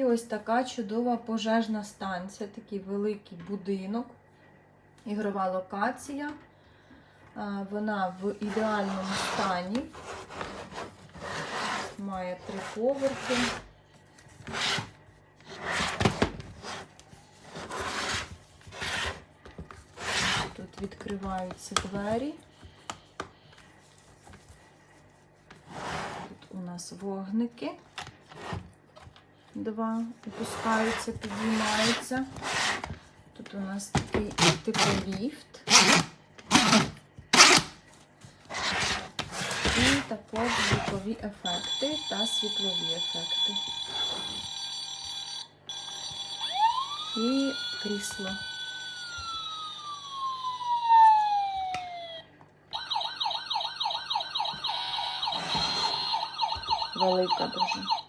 І ось така чудова пожежна станція, такий великий будинок, ігрова локація. Вона в ідеальному стані. Має три поверхи. Тут відкриваються двері. Тут у нас вогники. Два опускаються, підіймаються. Тут у нас такий типу ліфт. І також звукові ефекти та світлові ефекти. І крісло. Велика дуже.